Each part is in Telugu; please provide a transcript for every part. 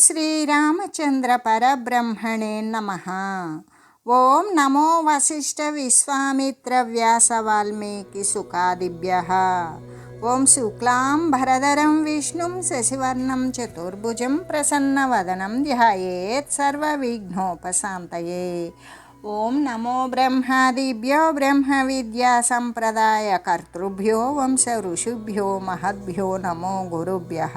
श्रीरामचन्द्रपरब्रह्मणे नमः। ओं नमो वसिष्ठविश्वामित्रव्यासवाल्मीकिसुखादिभ्यः ॐ शुक्लां भरधरं विष्णुं शशिवर्णं चतुर्भुजं प्रसन्नवदनं ध्यायेत् सर्वविघ्नोपशान्तये। ओं नमो ब्रह्मादिभ्यो ब्रह्म विद्यासंप्रदायकर्तृभ्यो वंश ऋषिभ्यो महद्भ्यो नमो गुरुभ्यः।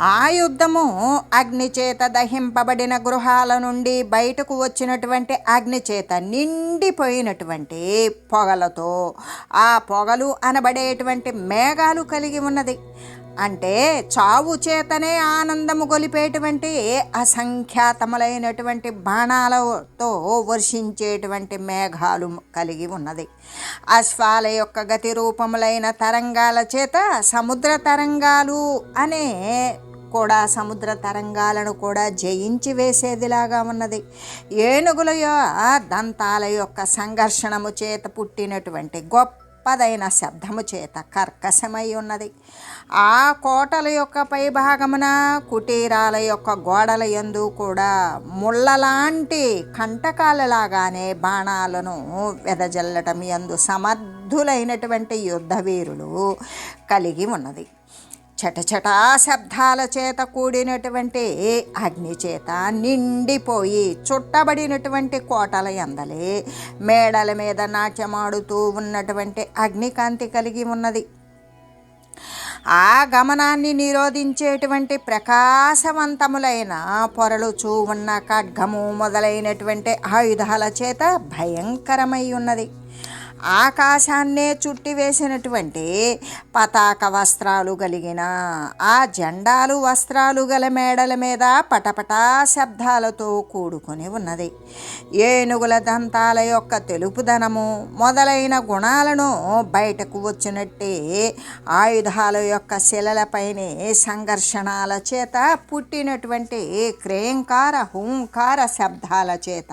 ఆ యుద్ధము అగ్నిచేత దహింపబడిన గృహాల నుండి బయటకు వచ్చినటువంటి అగ్నిచేత నిండిపోయినటువంటి పొగలతో ఆ పొగలు అనబడేటువంటి మేఘాలు కలిగి ఉన్నది. అంటే చావు చేతనే ఆనందము గొలిపేటువంటి అసంఖ్యాతములైనటువంటి బాణాలతో వర్షించేటువంటి మేఘాలు కలిగి ఉన్నది. అశ్వాల యొక్క గతి రూపములైన తరంగాల చేత సముద్ర తరంగాలు అనే కూడా సముద్ర తరంగాలను కూడా జయించి వేసేదిలాగా ఉన్నది. ఏనుగుల దంతాల యొక్క సంఘర్షణము చేత పుట్టినటువంటి గొప్పదైన శబ్దము చేత కర్కశమై ఉన్నది. ఆ కోటల యొక్క పైభాగమున కుటీరాల యొక్క గోడల ఎందు కూడా ముళ్ళలాంటి కంటకాలలాగానే బాణాలను వెదజల్లటం ఎందు సమర్థులైనటువంటి యుద్ధవీరులు కలిగి ఉన్నది. చటచటా శబ్దాల చేత కూడినటువంటి అగ్ని చేత నిండిపోయి చుట్టబడినటువంటి కోటల ఎందలే మేడల మీద నాట్యమాడుతూ ఉన్నటువంటి అగ్నికాంతి కలిగి ఉన్నది. ఆ గమనాన్ని నిరోధించేటువంటి ప్రకాశవంతములైన పొరలుచూ ఉన్న ఖడ్గము మొదలైనటువంటి ఆయుధాల చేత భయంకరమై ఉన్నది. ఆకాశాన్నే చుట్టివేసినటువంటి పతాక వస్త్రాలు కలిగిన ఆ జెండాలు వస్త్రాలు గల మేడల మీద పటపటా శబ్దాలతో కూడుకొని ఉన్నది. ఏనుగుల దంతాల యొక్క తెలుపుదనము మొదలైన గుణాలను బయటకు వచ్చినట్టే ఆయుధాల యొక్క శిలలపైనే సంఘర్షణాల చేత పుట్టినటువంటి క్రేంకార హూంకార శబ్దాల చేత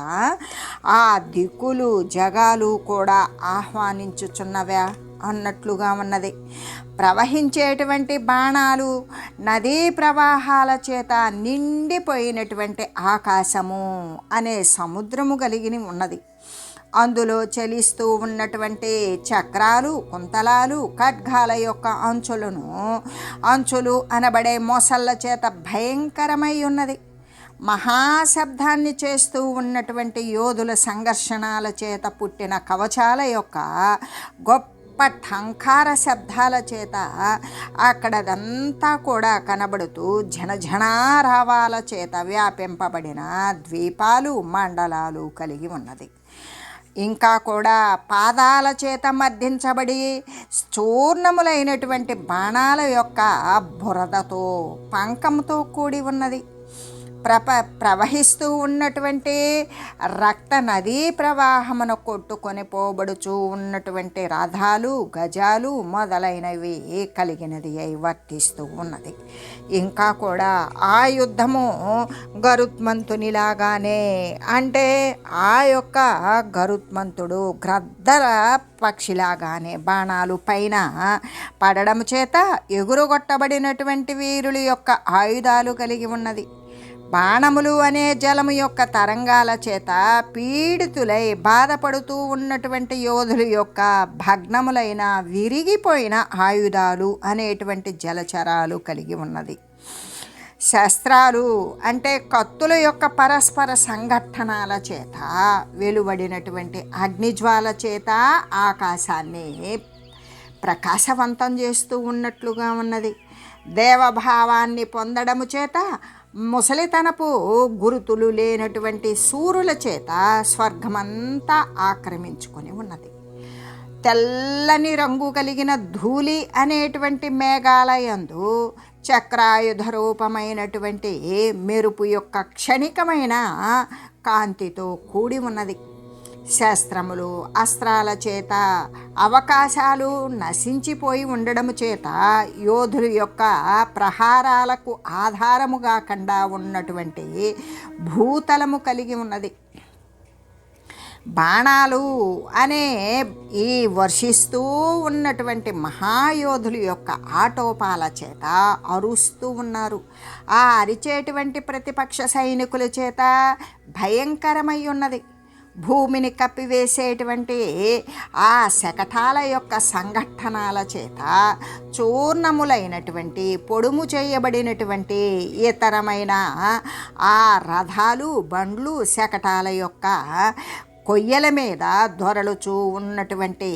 ఆ దిక్కులు జగాలు కూడా ఆహ్వానించుచున్నవా అన్నట్లుగా ఉన్నది. ప్రవహించేటువంటి బాణాలు నదీ ప్రవాహాల చేత నిండిపోయినటువంటి ఆకాశము అనే సముద్రము కలిగి ఉన్నది. అందులో చలిస్తూ ఉన్నటువంటి చక్రాలు కుంతలాలు ఖడ్గాల యొక్క అంచులను అంచులు అనబడే మొసళ్ళ చేత భయంకరమై ఉన్నది. మహాశబ్దాన్ని చేస్తూ ఉన్నటువంటి యోధుల సంఘర్షణాల చేత పుట్టిన కవచాల యొక్క గొప్ప ఠంకార శబ్దాల చేత అక్కడదంతా కూడా కనబడుతూ జనజనారావాల చేత వ్యాపింపబడిన ద్వీపాలు మండలాలు కలిగి ఉన్నది. ఇంకా కూడా పాదాల చేత మర్దించబడి చూర్ణములైనటువంటి బాణాల యొక్క బురదతో పంకంతో కూడి ఉన్నది. ప్రప ప్రవహిస్తూ ఉన్నటువంటి రక్త నదీ ప్రవాహమును కొట్టుకొని పోబడుచూ ఉన్నటువంటి రథాలు గజాలు మొదలైనవి కలిగినది అయి వర్తిస్తూ ఉన్నది. ఇంకా కూడా ఆ యుద్ధము గరుత్మంతునిలాగానే అంటే ఆ యొక్క గరుత్మంతుడు గ్రద్దల పక్షిలాగానే బాణాలు పైన పడడం చేత ఎగురుగొట్టబడినటువంటి వీరుల యొక్క ఆయుధాలు కలిగి ఉన్నది. బాణములు అనే జలము యొక్క తరంగాల చేత పీడితులై బాధపడుతూ ఉన్నటువంటి యోధుల యొక్క భగ్నములైన విరిగిపోయిన ఆయుధాలు అనేటువంటి జలచరాలు కలిగి ఉన్నది. శస్త్రాలు అంటే కత్తుల యొక్క పరస్పర సంఘటనల చేత వెలువడినటువంటి అగ్నిజ్వాల చేత ఆకాశాన్ని ప్రకాశవంతం చేస్తూ ఉన్నట్లుగా ఉన్నది. దేవభావాన్ని పొందడము చేత ముసలితనపు గురుతులు లేనటువంటి సూర్యుల చేత స్వర్గమంతా ఆక్రమించుకొని ఉన్నది. తెల్లని రంగు కలిగిన ధూళి అనేటువంటి మేఘాలయందు చక్రాయుధ రూపమైనటువంటి మెరుపు యొక్క క్షణికమైన కాంతితో కూడి ఉన్నది. శస్త్రములు అస్త్రాల చేత అవకాశాలు నశించిపోయి ఉండడము చేత యోధుల యొక్క ప్రహారాలకు ఆధారము కాకుండా ఉన్నటువంటి భూతలము కలిగి ఉన్నది. బాణాలు అనే ఈ వర్షిస్తూ ఉన్నటువంటి మహాయోధుల యొక్క ఆటోపాల చేత అరుస్తూ ఉన్నారు. ఆ అరిచేటువంటి ప్రతిపక్ష సైనికుల చేత భయంకరమై ఉన్నది. భూమిని కప్పివేసేటువంటి ఆ శకటాల యొక్క సంఘటనల చేత చూర్ణములైనటువంటి పొడుము చేయబడినటువంటి ఇతరమైన ఆ రథాలు బండ్లు శకటాల యొక్క కొయ్యల మీద దొరలుచూ ఉన్నటువంటి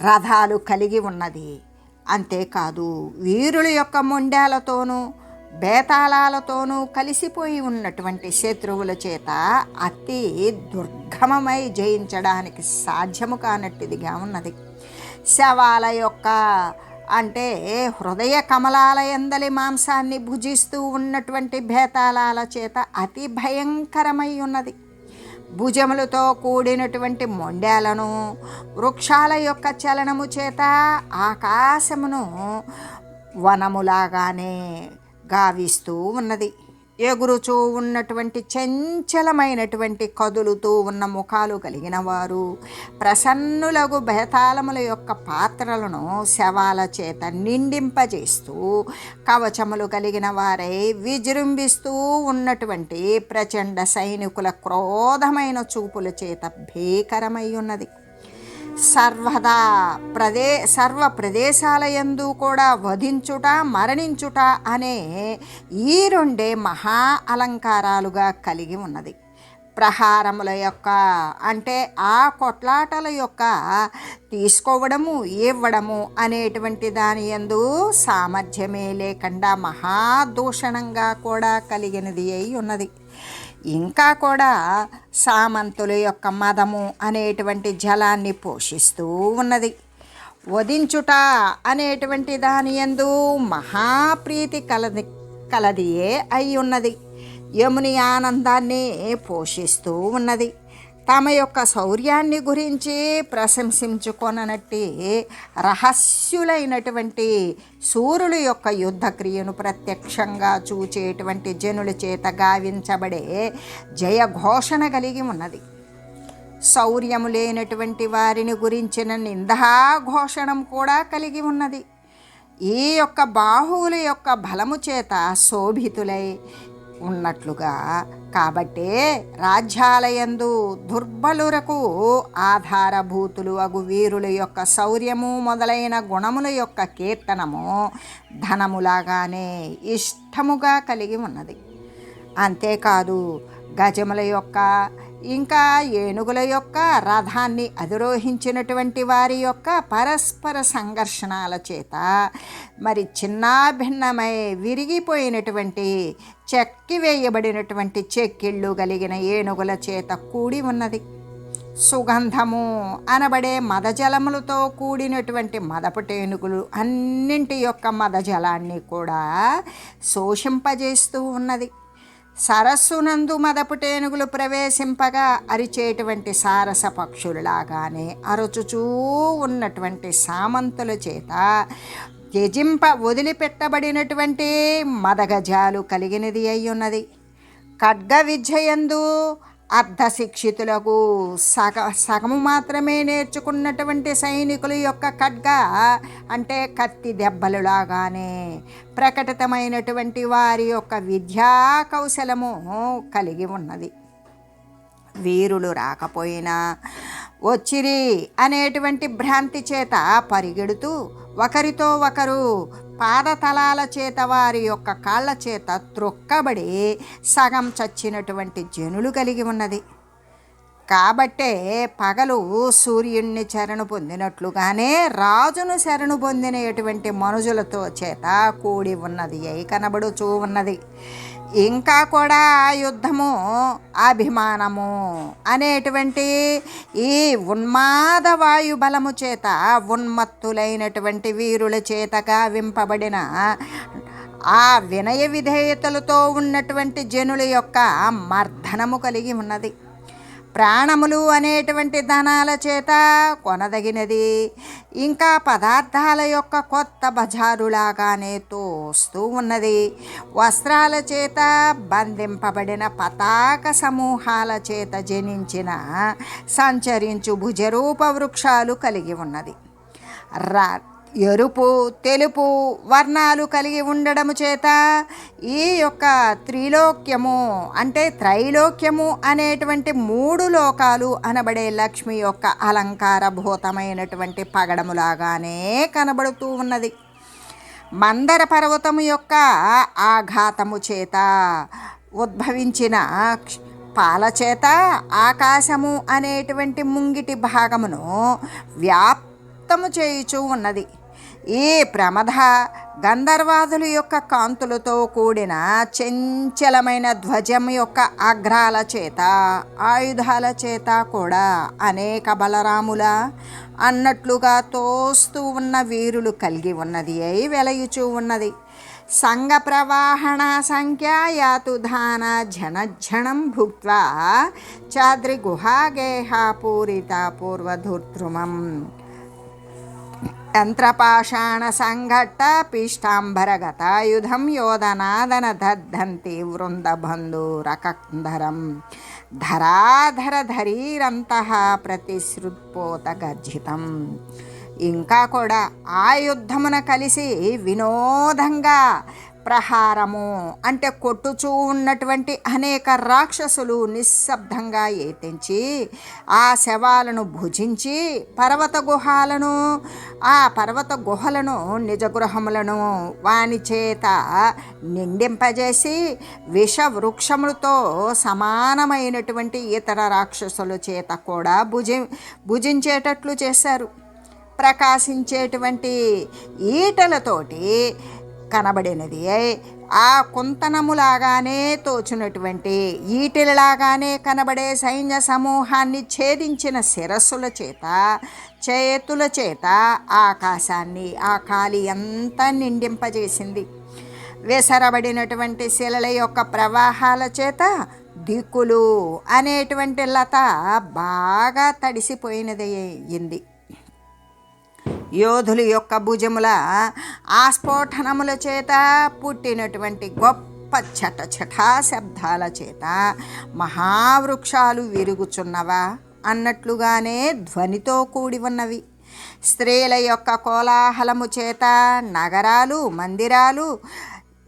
రథాలు కలిగి ఉన్నది. అంతేకాదు వీరుల యొక్క మొండాలతోనూ బేతాళాలతోనూ కలిసిపోయి ఉన్నటువంటి శత్రువుల చేత అతి దుర్గమమై జయించడానికి సాధ్యము కానట్టిదిగా ఉన్నది. శవాల యొక్క అంటే హృదయ కమలాల ఎందలి మాంసాన్ని భుజిస్తూ ఉన్నటువంటి భేతాళాల చేత అతి భయంకరమై ఉన్నది. భుజములతో కూడినటువంటి మొండాలను వృక్షాల యొక్క చలనము చేత ఆకాశమును వనములాగానే గావిస్తూ ఉన్నది. ఎగురుచూ ఉన్నటువంటి చంచలమైనటువంటి కదులుతూ ఉన్న ముఖాలు కలిగిన వారు ప్రసన్నులగు బేతాళముల యొక్క పాత్రలను శవాల చేత నిండింపజేస్తూ కవచములు కలిగిన వారై విజృంభిస్తూ ఉన్నటువంటి ప్రచండ సైనికుల క్రోధమైన చూపుల చేత భీకరమై ఉన్నది. సర్వదా ప్రదే సర్వ ప్రదేశాలయందు కూడా వధించుట మరణించుట అనే ఈ రెండే మహా అలంకారాలుగా కలిగి ఉన్నది. ప్రహారముల యొక్క అంటే ఆ కొట్లాటల యొక్క తీసుకోవడము ఇవ్వడము అనేటువంటి దాని ఎందు సామర్థ్యమే లేకుండా మహాదూషణంగా కూడా కలిగినది అయి ఉన్నది. ఇంకా కూడా సామంతుల యొక్క మదము అనేటువంటి జలాన్ని పోషిస్తూ ఉన్నది. వధించుట అనేటువంటి దాని ఎందు మహాప్రీతి కలది కలదియే అయి ఉన్నది. యముని ఆనందాన్ని పోషిస్తూ ఉన్నది. తమ యొక్క శౌర్యాన్ని గురించి ప్రశంసించుకొననట్టి రహస్యులైనటువంటి సూర్యుల యొక్క యుద్ధక్రియను ప్రత్యక్షంగా చూచేటువంటి జనుల చేత గావించబడే జయఘోషణ కలిగి ఉన్నది. శౌర్యము లేనటువంటి వారిని గురించిన నిందాఘోషణం కూడా కలిగి ఉన్నది. ఈ యొక్క బాహువుల యొక్క బలము చేత శోభితులై ఉన్నట్లుగా. కాబట్టే రాజ్యాలయందు దుర్బలురకు ఆధారభూతులు అగు వీరుల యొక్క శౌర్యము మొదలైన గుణముల యొక్క కీర్తనము ధనములాగానే ఇష్టముగా కలిగి ఉన్నది. అంతేకాదు గజముల యొక్క ఇంకా ఏనుగుల యొక్క రథాన్ని అధిరోహించినటువంటి వారి యొక్క పరస్పర సంఘర్షణాల చేత మరి చిన్నాభిన్నమై విరిగిపోయినటువంటి చెక్కి వేయబడినటువంటి చెక్కిళ్ళు కలిగిన ఏనుగుల చేత కూడి ఉన్నది. సుగంధము అనబడే మదజలములతో కూడినటువంటి మదపుటేనుగులు అన్నింటి యొక్క మదజలాన్ని కూడా శోషింపజేస్తూ ఉన్నది. సరస్సునందు మదపుటేనుగులు ప్రవేశింపగా అరిచేటువంటి సారస పక్షులలాగానే అరుచుచూ ఉన్నటువంటి సామంతుల చేత త్యజింప వదిలిపెట్టబడినటువంటి మదగజాలు కలిగినది అయ్యున్నది. ఖడ్గ విద్యయందు అర్ధశిక్షితులకు సగ సగము మాత్రమే నేర్చుకున్నటువంటి సైనికుల యొక్క ఖడ్గ అంటే కత్తి దెబ్బలులాగానే ప్రకటితమైనటువంటి వారి యొక్క విద్యా కౌశలము కలిగి ఉన్నది. వీరులు రాకపోయినా వచ్చిరి అనేటువంటి భ్రాంతి చేత పరిగెడుతూ ఒకరితో ఒకరు పాదతలాల చేత వారి యొక్క కాళ్ళ చేత త్రొక్కబడి సగం చచ్చినటువంటి జనులు కలిగి ఉన్నది. కాబట్టే పగలు సూర్యుణ్ణి శరణు పొందినట్లుగానే రాజును శరణు పొందినటువంటి మనుజులతో చేత కూడి ఉన్నది అయి కనబడుచూ ఉన్నది. ఇంకా కూడా యుద్ధము అభిమానము అనేటువంటి ఈ ఉన్మాద వాయుబలము చేత ఉన్మత్తులైనటువంటి వీరుల చేతగా వింపబడిన ఆ వినయ విధేయతలతో ఉన్నటువంటి జనుల యొక్క మర్దనము కలిగి ఉన్నది. ప్రాణములు అనేటువంటి ధనాల చేత కొనదగినది. ఇంకా పదార్థాల యొక్క కొత్త బజారులాగానే తోస్తూ ఉన్నది. వస్త్రాల చేత బంధింపబడిన పతాక సమూహాల చేత జనించిన సంచరించు భుజరూప వృక్షాలు కలిగి ఉన్నది. రా ఎరుపు తెలుపు వర్ణాలు కలిగి ఉండడము చేత ఈ యొక్క త్రిలోక్యము అంటే త్రైలోక్యము అనేటువంటి మూడు లోకాలు అనబడే లక్ష్మి యొక్క అలంకారభూతమైనటువంటి పగడములాగానే కనబడుతూ ఉన్నది. మందర పర్వతము యొక్క ఆఘాతము చేత ఉద్భవించిన క్ష- పాల చేత ఆకాశము అనేటువంటి ముంగిటి భాగమును వ్యాప్తము చేయుచూ ఉన్నది. ఈ ప్రమద గంధర్వాదుల యొక్క కాంతులతో కూడిన చంచలమైన ధ్వజం యొక్క అగ్రాల చేత ఆయుధాల చేత కూడా అనేక బలరాముల అన్నట్లుగా తోస్తూ ఉన్న వీరులు కలిగి ఉన్నది అయి వెలయుచూ ఉన్నది. సంఘ ప్రవాహణ సంఖ్యాయాతుధాన జనజ్జనం భుక్వా చాద్రి గుహాగేహ పూరిత పూర్వధూర్ధ్రుమం. యంత్రపాషాణ సంఘట్ట పీష్టాంబరగతాయుధం యోధనాదన దద్ధంతి వృందబంధురకంధరం ధరాధర ధరీరంతః ప్రతిశ్రుత్పోత గర్జితం ఇంకా కూడా ఆ యుద్ధమున కలిసి వినోదంగా ప్రహారము అంటే కొట్టుచూ ఉన్నటువంటి అనేక రాక్షసులు నిశ్శబ్దంగా ఏతించి ఆ శవాలను భుజించి పర్వత గుహాలను ఆ పర్వత గుహలను నిజ గృహములను వాని చేత నిండింపజేసి విష వృక్షములతో సమానమైనటువంటి ఇతర రాక్షసుల చేత కూడా భుజి భుజించేటట్లు చేశారు. ప్రకాశించేటువంటి ఈటలతోటి కనబడినది. ఆ కుంతనములాగానే తోచినటువంటి ఈటిలాగానే కనబడే సైన్య సమూహాన్ని ఛేదించిన శిరస్సుల చేత చేతుల చేత ఆకాశాన్ని ఆ ఖాళీ అంతా నిండింపజేసింది. విసరబడినటువంటి శిలల యొక్క ప్రవాహాల చేత దిక్కులు అనేటువంటి లత బాగా తడిసిపోయినది అయింది యోధుల యొక్క భుజముల ఆస్ఫోటనముల చేత పుట్టినటువంటి గొప్ప చట చటా శబ్దాల చేత మహావృక్షాలు విరుగుచున్నవా? అన్నట్లుగానే ధ్వనితో కూడి ఉన్నవి. స్త్రీల యొక్క కోలాహలము చేత నగరాలు మందిరాలు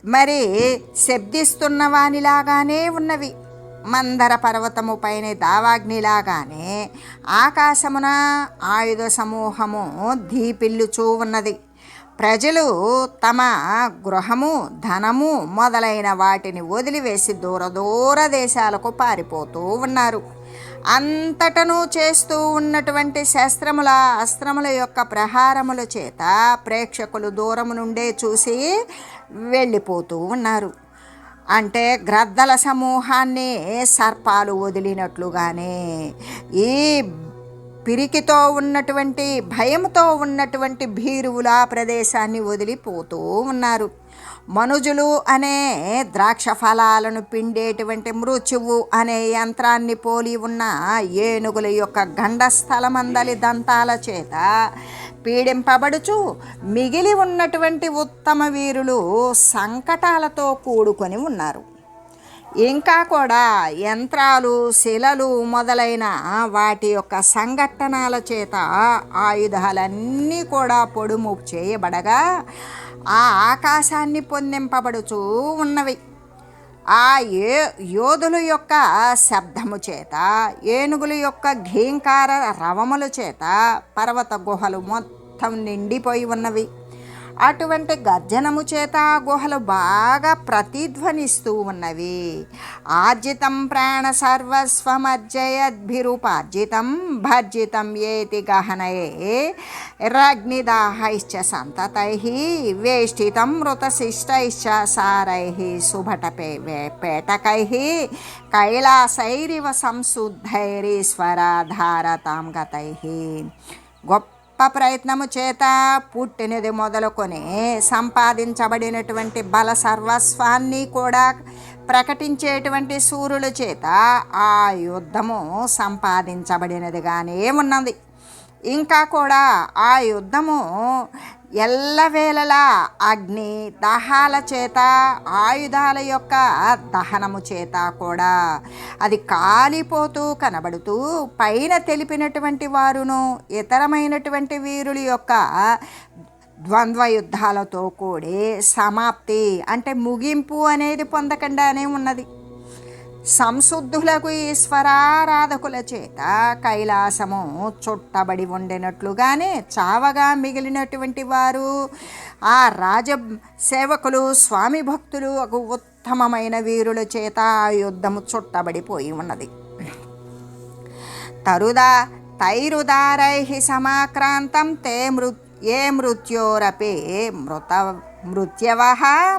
మరి శబ్దిస్తున్న వానిలాగానే ఉన్నవి. మందర పర్వతము పైన దావాగ్నిలాగానే ఆకాశమున ఆయుధ సమూహము దీపిల్లుచూ ఉన్నది. ప్రజలు తమ గృహము ధనము మొదలైన వాటిని వదిలివేసి దూర దూర దేశాలకు పారిపోతూ ఉన్నారు. అంతటను చేస్తూ ఉన్నటువంటి శస్త్రముల అస్త్రముల యొక్క ప్రహారముల చేత ప్రేక్షకులు దూరము నుండే చూసి వెళ్ళిపోతూ ఉన్నారు. అంటే గ్రద్దల సమూహాన్ని సర్పాలు వదిలినట్లుగానే ఈ పిరికితో ఉన్నటువంటి భయంతో ఉన్నటువంటి భీరువుల ప్రదేశాన్ని వదిలిపోతూ ఉన్నారు. మనుజులు అనే ద్రాక్ష ఫలాలను పిండేటువంటి మృత్యువు అనే యంత్రాన్ని పోలి ఉన్న ఏనుగుల యొక్క గండస్థలమందలి దంతాల చేత పీడింపబడుచు మిగిలి ఉన్నటువంటి ఉత్తమ వీరులు సంకటాలతో కూడుకొని ఉన్నారు. ఇంకా కూడా యంత్రాలు శిలలు మొదలైన వాటి యొక్క సంఘటనల చేత ఆయుధాలన్నీ కూడా పొడుము చేయబడగా ఆ ఆకాశాన్ని పొందింపబడుచూ ఉన్నవి. ఆ ఏ యోధుల యొక్క శబ్దము చేత ఏనుగుల యొక్క ఘీంకార రవముల చేత పర్వత గుహలు మొత్తం నిండిపోయి ఉన్నవి. అటువంటి గర్జనము చేత ఆ గుహలు బాగా ప్రతిధ్వనిస్తూ ఉన్నవి. ఆర్జితం ప్రాణ సర్వస్వమర్జయద్భిరుపార్జితం భర్జితం ఏతి గహనయే రగ్నిదాహైశ్చ సంతతై వేష్టితం మృతశిష్టైశ్చ సారై సుభటపే పేటకై కైలాసైరివ సంశుద్ధైరీశ్వరాధారతాం గతై. గొప్ప గొప్ప ప్రయత్నము చేత పుట్టినది మొదలుకొని సంపాదించబడినటువంటి బల సర్వస్వాన్ని కూడా ప్రకటించేటువంటి సూర్యుల చేత ఆ యుద్ధము సంపాదించబడినదిగానే ఉన్నది. ఇంకా కూడా ఆ యుద్ధము ఎల్లవేళలా అగ్ని దహాల చేత ఆయుధాల యొక్క దహనము చేత కూడా అది కాలిపోతూ కనబడుతూ పైన తెలిపినటువంటి వారును ఇతరమైనటువంటి వీరుల యొక్క ద్వంద్వ యుద్ధాలతో కూడి సమాప్తి అంటే ముగింపు అనేది పొందకుండానే ఉన్నది. సంశుద్ధులకు ఈశ్వరారాధకుల చేత కైలాసము చుట్టబడి ఉండినట్లుగానే చావగా మిగిలినటువంటి వారు ఆ రాజ సేవకులు స్వామి భక్తులు ఒక ఉత్తమమైన వీరుల చేత ఆ యుద్ధము చుట్టబడిపోయి ఉన్నది. తరుదా తైరుదారై సమాక్రాంతం తే మృ ఏ మృత్యోరపే మృత మృత్యవ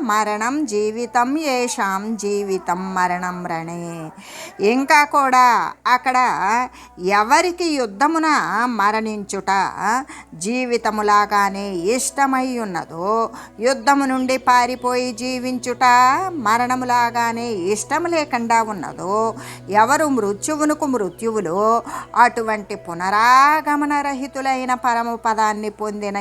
మరణం జీవితం ఏషాం జీవితం మరణం రణే ఇంకా కూడా అక్కడ ఎవరికి యుద్ధమున మరణించుట జీవితములాగానే ఇష్టమై ఉన్నదో యుద్ధము నుండి పారిపోయి జీవించుట మరణములాగానే ఇష్టం లేకుండా ఉన్నదో ఎవరు మృత్యువునకు మృత్యువులు అటువంటి పునరాగమన రహితులైన పరమ పదాన్ని పొందిన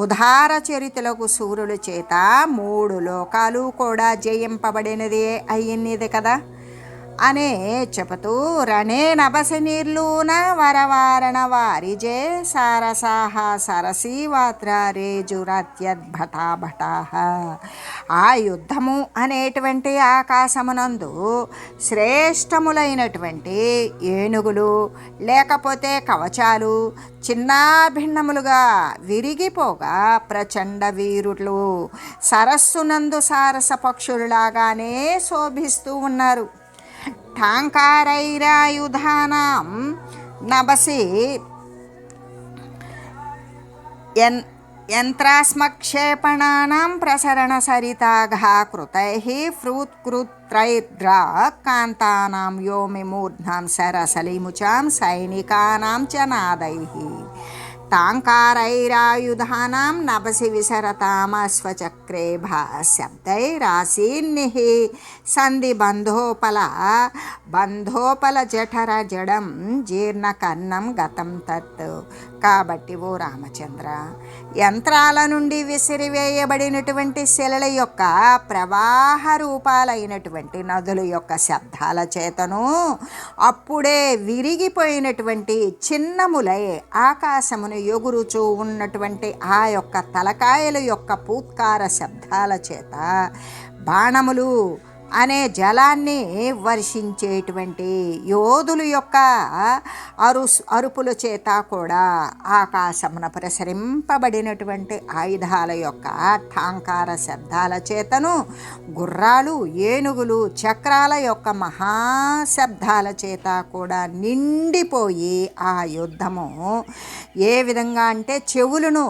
ఉదార చరితలకు సూర్యుడు చేత మూడు లోకాలు కూడా జయింపబడినదే అయ్యింది కదా. అనే చెబుతూ రణే నభస నిర్లూన వరవారణ వారిజే సారసాహ సరసీవాత్ర రేజురత్యద్భటాభటాహ ఆ యుద్ధము అనేటువంటి ఆకాశమునందు శ్రేష్టములైనటువంటి ఏనుగులు లేకపోతే కవచాలు చిన్నాభిన్నములుగా విరిగిపోగా ప్రచండ వీరులు సరస్సునందు సారస పక్షులలాగానే శోభిస్తూ ఉన్నారు. ठाङ्कारैरायुधानां नभसि यन् यन्त्रास्मक्षेपणानां प्रसरणसरिताघा कृतैः फ्रूत्कृत्रैर्द्रा कान्तानां व्योमिमूर्ध्नां सरसलिमुचां सैनिकानां च नादैः। తాంకారైరాయుధానాం నభసి విసరతామశ్వచక్రే శబ్దైరాసీన్నిః సంధి బంధోపల బంధోపల జఠర జడం జీర్ణకర్ణం గతం తత్. కాబట్టి ఓ రామచంద్ర యంత్రాల నుండి విసిరివేయబడినటువంటి శిలల యొక్క ప్రవాహ రూపాలైనటువంటి నదుల యొక్క శబ్దాల చేతను అప్పుడే విరిగిపోయినటువంటి చిన్నములై ఆకాశమును ఎగురుచూ ఉన్నటువంటి ఆ యొక్క తలకాయల యొక్క పూత్కార శబ్దాల చేత బాణములు అనే జలాన్ని వర్షించేటువంటి యోధుల యొక్క అరు అరుపుల చేత కూడా ఆకాశమున ప్రసరింపబడినటువంటి ఆయుధాల యొక్క ఠాంకార శబ్దాల చేతను గుర్రాలు ఏనుగులు చక్రాల యొక్క మహాశబ్దాల చేత కూడా నిండిపోయి ఆ యుద్ధము ఏ విధంగా అంటే చెవులను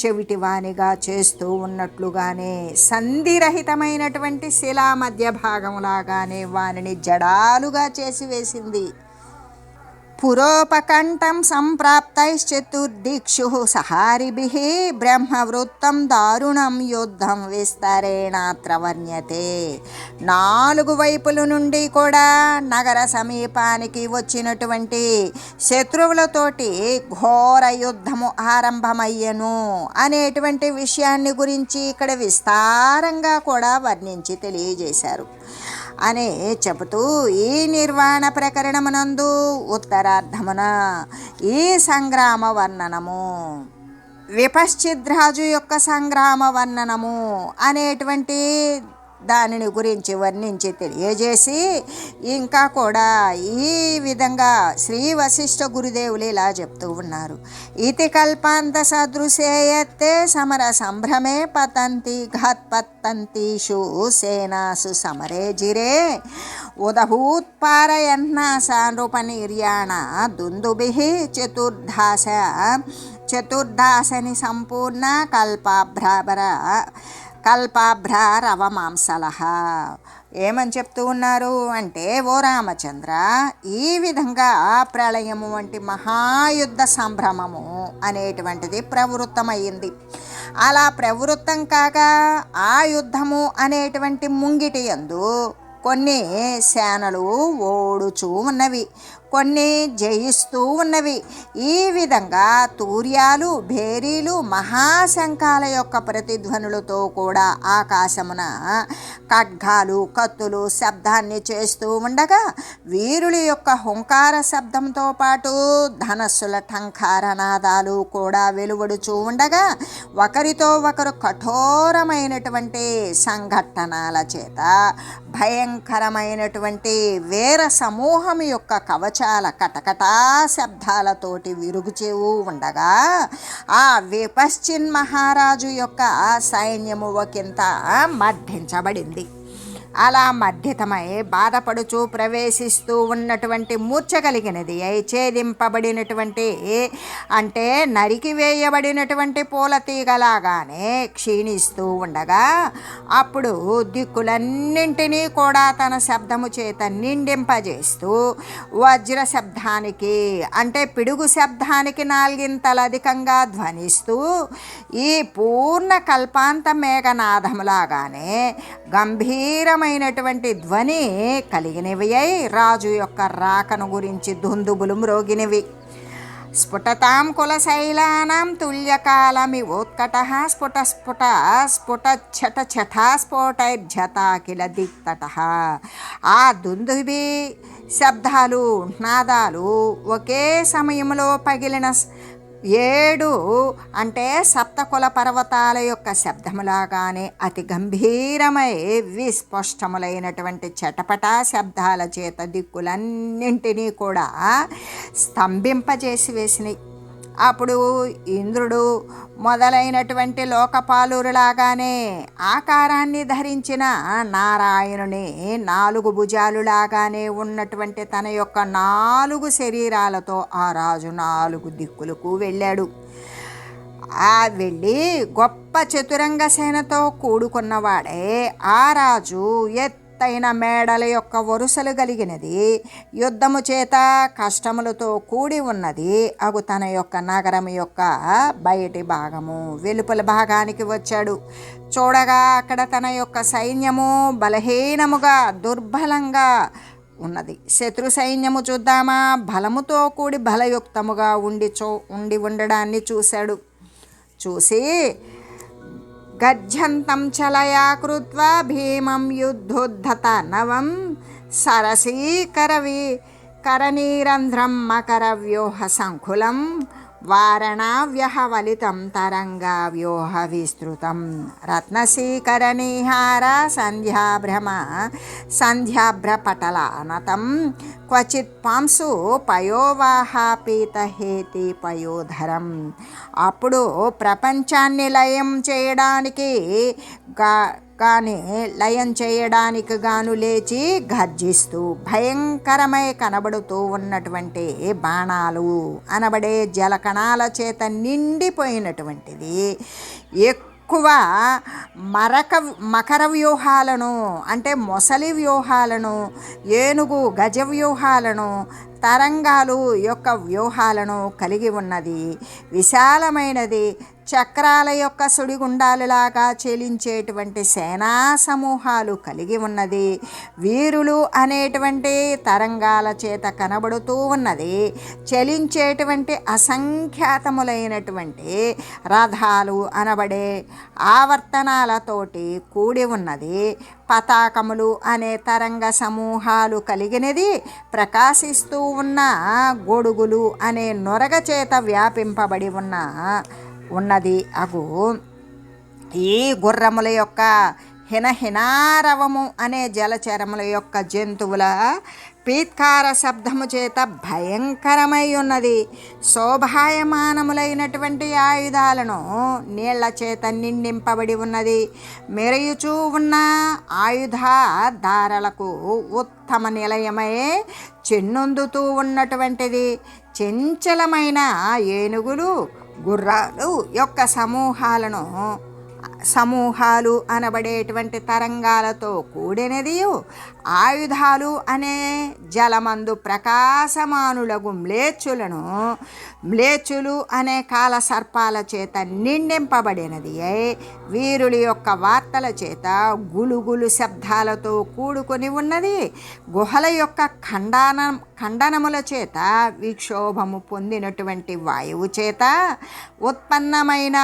చెవిటివానిగా చేస్తూ ఉన్నట్లుగానే సంధిరహితమైనటువంటి శిలా మధ్య భాగములాగానే వానిని జడాలుగా చేసి వేసింది పురోపకంఠం సంప్రాప్తైశ్చతుర్దిక్షు సహారిభిः బ్రహ్మవృత్తం దారుణం యుద్ధం విస్తరేణాత్ర వర్ణ్యతే నాలుగు వైపుల నుండి కూడా నగర సమీపానికి వచ్చినటువంటి శత్రువులతోటి ఘోర యుద్ధము ఆరంభమయ్యను అనేటువంటి విషయాన్ని గురించి ఇక్కడ విస్తారంగా కూడా వర్ణించి తెలియజేశారు. అనే చెబుతూ ఈ నిర్వాణ ప్రకరణమునందు ఉత్తరార్ధమున ఈ సంగ్రామ వర్ణనము. విపశ్చిద్రాజు యొక్క సంగ్రామ వర్ణనము అనేటువంటి దానిని గురించి వర్ణించి తెలియజేసి ఇంకా కూడా ఈ విధంగా శ్రీ వశిష్ఠ గురుదేవులు ఇలా చెప్తూ ఉన్నారు. ఇతి కల్పాంత సదృశేయత్తే సమర సంభ్రమే పతంతి ఘత్పత్తంతీషు సేనాసు సమరే జిరే ఉదభూత్పారయన్నాసానృపనిర్యాణ దుందుభి చతుర్ధాస చతుర్దాసని సంపూర్ణ కల్పాభ్రాభర కల్పాభ్రారవమాంసలహ ఏమని చెప్తూ ఉన్నారు అంటే ఓ రామచంద్ర ఈ విధంగా ప్రళయము వంటి మహాయుద్ధ సంభ్రమము అనేటువంటిది ప్రవృత్తమైంది అలా ప్రవృత్తం కాగా ఆ యుద్ధము అనేటువంటి ముంగిటి యందు కొన్ని సేనలు ఓడుచూ ఉన్నవి. కొన్ని జయిస్తూ ఉన్నవి. ఈ విధంగా తూర్యాలు భేరీలు మహాశంఖాల యొక్క ప్రతిధ్వనులతో కూడా ఆకాశమున ఖడ్గాలు కత్తులు శబ్దాన్ని చేస్తూ ఉండగా వీరుల యొక్క హుంకార శబ్దంతో పాటు ధనస్సుల టంకార నాదాలు కూడా వెలువడుచూ ఉండగా ఒకరితో ఒకరు కఠోరమైనటువంటి సంఘటనల చేత భయంకరమైనటువంటి వీర సమూహం యొక్క కవచాల కటకటా శబ్దాలతోటి విరుగుచేవు ఉండగా ఆ విపశ్చిన్ మహారాజు యొక్క సైన్యము ఒకంత మర్ధించబడింది. అలా మధ్యతమై బాధపడుచూ ప్రవేశిస్తూ ఉన్నటువంటి మూర్ఛ కలిగినది అయి ఛేదింపబడినటువంటి అంటే నరికి వేయబడినటువంటి పూల తీగలాగానే క్షీణిస్తూ ఉండగా అప్పుడు దిక్కులన్నింటినీ కూడా తన శబ్దము చేత నిండింపజేస్తూ వజ్ర శబ్దానికి అంటే పిడుగు శబ్దానికి నాలుగింతలు అధికంగా ధ్వనిస్తూ ఈ పూర్ణ కల్పాంత మేఘనాదములాగానే గంభీరమైనటువంటి ధ్వని కలిగినవి రాజు యొక్క రాకను గురించి దుందుబులు మ్రోగినవి. స్ఫుటతాం కులశైలానాం తుల్యకాలమి ఉత్కట స్ఫుట స్ఫుట స్ఫుట ఛట ఛట కిల దిక్తట ఆ దుందుబి శబ్దాలు నాదాలు ఒకే సమయంలో పగిలిన ఏడు అంటే సప్తకుల పర్వతాల యొక్క శబ్దములాగానే అతి గంభీరమై విస్పష్టములైనటువంటి చటపటా శబ్దాల చేత దిక్కులన్నింటినీ కూడా స్తంభింపజేసి వేసినాయి. అప్పుడు ఇంద్రుడు మొదలైనటువంటి లోకపాలురులాగానే ఆకారాన్ని ధరించిన నారాయణుని నాలుగు భుజాలులాగానే ఉన్నటువంటి తన యొక్క నాలుగు శరీరాలతో ఆ రాజు నాలుగు దిక్కులకు వెళ్ళాడు. ఆ వెళ్ళి గొప్ప చతురంగ సేనతో కూడుకున్నవాడే ఆ రాజు ఎత్తైన మేడల యొక్క వరుసలు కలిగినది. యుద్ధము చేత కష్టములతో కూడి ఉన్నది. అగు తన యొక్క నగరం యొక్క బయటి భాగము వెలుపల భాగానికి వచ్చాడు. చూడగా అక్కడ తన యొక్క సైన్యము బలహీనముగా దుర్బలంగా ఉన్నది. శత్రు సైన్యము చూద్దామా? బలముతో కూడి బలయుక్తముగా ఉండి చో ఉండి ఉండడాన్ని చూశాడు. చూసి గర్జంతం చలయా కృత్వా భీమం యుద్ధోద్ధత నవం సరసీకరవి కరనీరంధ్రం మకర వ్యూహ సంకులం వారణావ్యహవలితం తరంగా వ్యూహ విస్తృతం రత్నశీకరనిహార సంధ్యాభ్రమ సంధ్యాభ్రపటలానతం క్వచిత్ పాంసు పయోవాహాపీతహేతి పయోధరం అప్పుడు ప్రపంచాన్ని లయం చేయడానికి గా కానీ లయం చేయడానికి గాను లేచి గర్జిస్తూ భయంకరమై కనబడుతూ ఉన్నటువంటి బాణాలు అనబడే జలకణాల చేత నిండిపోయినటువంటిది. ఎక్కువ మరక మకర వ్యూహాలను అంటే మొసలి వ్యూహాలను ఏనుగు గజ వ్యూహాలను తరంగాలు యొక్క వ్యూహాలను కలిగి ఉన్నది. విశాలమైనది. చక్రాల యొక్క సుడిగుండాలులాగా చెలించేటువంటి సేనా సమూహాలు కలిగి ఉన్నది. వీరులు అనేటువంటి తరంగాల చేత కనబడుతూ ఉన్నది. చలించేటువంటి అసంఖ్యాతములైనటువంటి రథాలు అనబడే ఆవర్తనాలతోటి కూడి ఉన్నది. పతాకములు అనే తరంగ సమూహాలు కలిగినది ప్రకాశిస్తూ ఉన్న గొడుగులు అనే నొరగ చేత వ్యాపింపబడి ఉన్న ఉన్నది. అగు ఈ గుర్రముల యొక్క హినహినారవము అనే జలచరముల యొక్క జంతువుల పీత్కార శబ్దము చేత భయంకరమై ఉన్నది శోభాయమానములైనటువంటి ఆయుధాలను నీళ్ళ చేత నిండింపబడి ఉన్నది. మెరయుచూ ఉన్న ఆయుధ దారలకు ఉత్తమ నిలయమై చెన్నొందుతూ ఉన్నటువంటిది. చంచలమైన ఏనుగులు గుర్రాలు యొక్క సమూహాలను సమూహాలు అనబడేటువంటి తరంగాలతో కూడినది ఆయుధాలు అనే జలమందు ప్రకాశమానులగు మ్లేచ్చులను మ్లేచ్చులు అనే కాల సర్పాల చేత నిండింపబడినది వీరుల యొక్క వార్తల చేత గులుగులు శబ్దాలతో కూడుకొని ఉన్నది. గుహల యొక్క ఖండాన ఖండనముల చేత విక్షోభము పొందినటువంటి వాయువు చేత ఉత్పన్నమైన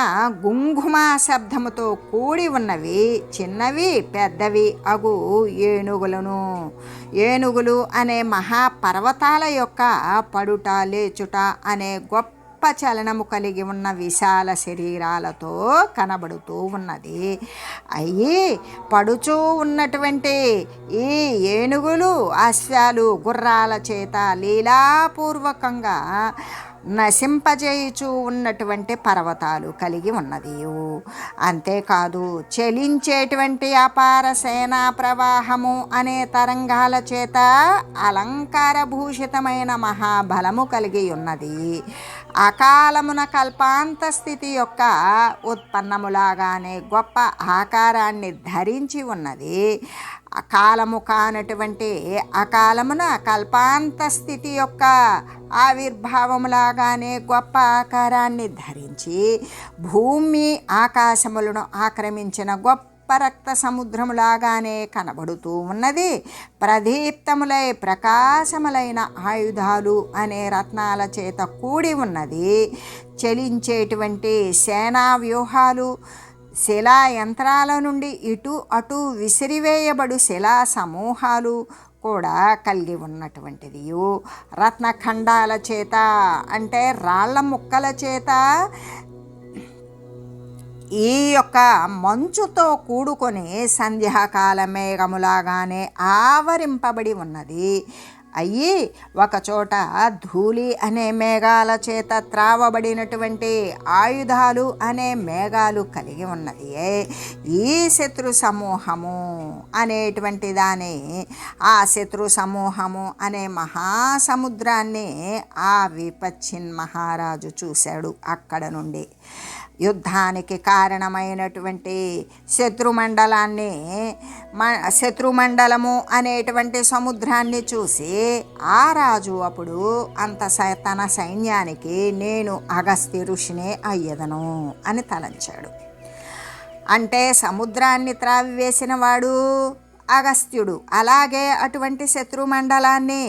గుంఘుమా శబ్దముతో కూడి ఉన్నవి చిన్నవి పెద్దవి అగు ఏనుగులను. ఏనుగులు అనే మహాపర్వతాల యొక్క పడుట లేచుట అనే గొప్ప చలనము కలిగి ఉన్న విశాల శరీరాలతో కనబడుతూ ఉన్నది. అయ్యి పడుచూ ఉన్నటువంటి ఈ ఏనుగులు అశ్వాలు గుర్రాల చేత లీలాపూర్వకంగా నశింపజేయుచూ ఉన్నటువంటి పర్వతాలు కలిగి ఉన్నది. అంతేకాదు చెలించేటువంటి అపార సేనా ప్రవాహము అనే తరంగాల చేత అలంకారభూషితమైన మహాబలము కలిగి ఉన్నది. అకాలమున కల్పాంత స్థితి యొక్క ఉత్పన్నములాగానే గొప్ప ఆకారాన్ని ధరించి ఉన్నది. అకాలము కానటువంటి అకాలమున కల్పాంత స్థితి యొక్క ఆవిర్భావములాగానే గొప్ప ఆకారాన్ని ధరించి భూమి ఆకాశములను ఆక్రమించిన గొప్ప రక్త సముద్రములాగానే కనబడుతూ ఉన్నది. ప్రదీప్తములై ప్రకాశములైన ఆయుధాలు అనే రత్నాల చేత కూడి ఉన్నది. చలించేటువంటి సేనా వ్యూహాలు శిలా యంత్రాల నుండి ఇటు అటు విసిరివేయబడు శిలా సమూహాలు కూడా కలిగి ఉన్నటువంటిది రత్నఖండాల చేత అంటే రాళ్ళ ముక్కల చేత ఈ యొక్క మంచుతో కూడుకొని సంధ్యాకాల మేఘములాగానే ఆవరింపబడి ఉన్నది. అయ్యి ఒకచోట ధూళి అనే మేఘాల చేత త్రావబడినటువంటి ఆయుధాలు అనే మేఘాలు కలిగి ఉన్నది. ఈ శత్రు సమూహము అనేటువంటి దాని ఆ శత్రు సమూహము అనే మహాసముద్రాన్ని ఆ విపచ్చిన్ మహారాజు చూశాడు అక్కడ నుండి. యుద్ధానికి కారణమైనటువంటి శత్రుమండలాన్ని శత్రుమండలము అనేటువంటి సముద్రాన్ని చూసి ఆ రాజు అప్పుడు అంత తన సైన్యానికి నేను అగస్త్య ఋషినే అయ్యదను అని తలంచాడు. అంటే సముద్రాన్ని త్రావివేసిన వాడు అగస్త్యుడు. అలాగే అటువంటి శత్రుమండలాన్ని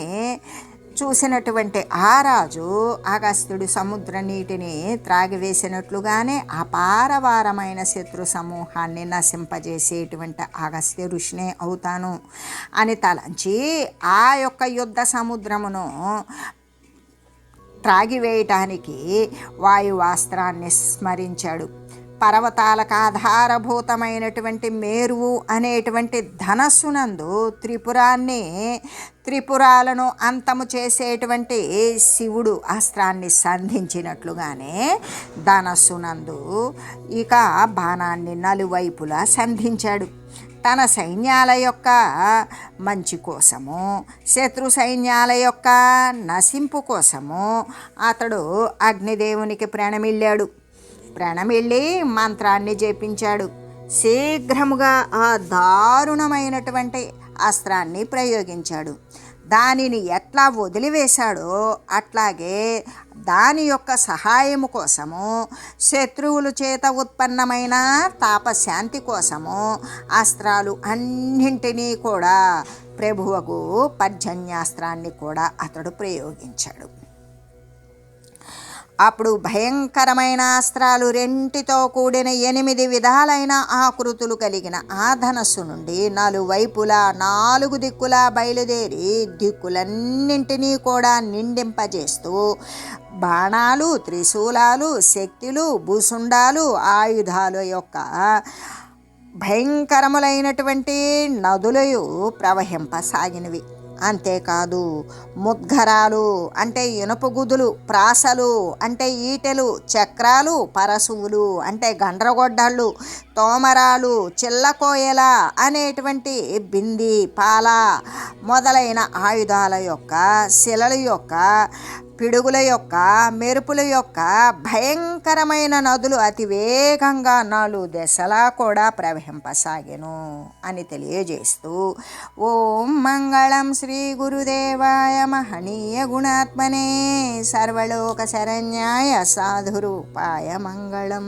చూసినటువంటి ఆ రాజు అగస్త్యుడు సముద్ర నీటిని త్రాగివేసినట్లుగానే అపారవారమైన శత్రు సమూహాన్ని నశింపజేసేటువంటి అగస్త్య ఋషినే అవుతాను. అని తలంచి ఆ యొక్క యుద్ధ సముద్రమును త్రాగివేయటానికి వాయువాస్త్రాన్ని స్మరించాడు. పర్వతాలకు ఆధారభూతమైనటువంటి మేరువు అనేటువంటి ధనస్సునందు త్రిపురాన్ని త్రిపురాలను అంతము చేసేటువంటి శివుడు అస్త్రాన్ని సంధించినట్లుగానే ధనస్సునందు ఇక బాణాన్ని నలువైపులా సంధించాడు. తన సైన్యాల యొక్క మంచి కోసము శత్రు సైన్యాల యొక్క నశింపు కోసము అతడు అగ్నిదేవునికి ప్రణమిల్లాడు. ప్రణమిళ్ళి మంత్రాన్ని జపించాడు. శీఘ్రముగా ఆ దారుణమైనటువంటి అస్త్రాన్ని ప్రయోగించాడు. దానిని ఎట్లా వదిలివేశాడో అట్లాగే దాని యొక్క సహాయము కోసము శత్రువుల చేత ఉత్పన్నమైన తాపశాంతి కోసము అస్త్రాలు అన్నింటినీ కూడా ప్రభువుకు పర్జన్యాస్త్రాన్ని కూడా అతడు ప్రయోగించాడు. అప్పుడు భయంకరమైన అస్త్రాలు రెంటితో కూడిన ఎనిమిది విధాలైన ఆకృతులు కలిగిన ఆ ధనస్సు నుండి నలువైపులా నాలుగు దిక్కులా బయలుదేరి దిక్కులన్నింటినీ కూడా నిండింపజేస్తూ బాణాలు త్రిశూలాలు శక్తులు భూసుండాలు ఆయుధాలు యొక్క భయంకరములైనటువంటి నదులయు ప్రవహింపసాగినవి. అంతేకాదు ముద్గరాలు అంటే ఇనుపగుదులు ప్రాసలు అంటే ఈటెలు చక్రాలు పరశువులు అంటే గండ్రగొడ్డళ్ళు తోమరాలు చిల్లకోయల అనేటువంటి బింది పాల మొదలైన ఆయుధాల యొక్క శిలల యొక్క పిడుగుల యొక్క మెరుపుల యొక్క భయంకరమైన నదులు అతి వేగంగా నాలుగు దశలా కూడా ప్రవహింపసాగెను అని తెలియజేస్తూ ఓం మంగళం శ్రీ గురుదేవాయ మహనీయ గుణాత్మనే సర్వలోక శరణ్యాయ సాధురూపాయ మంగళం.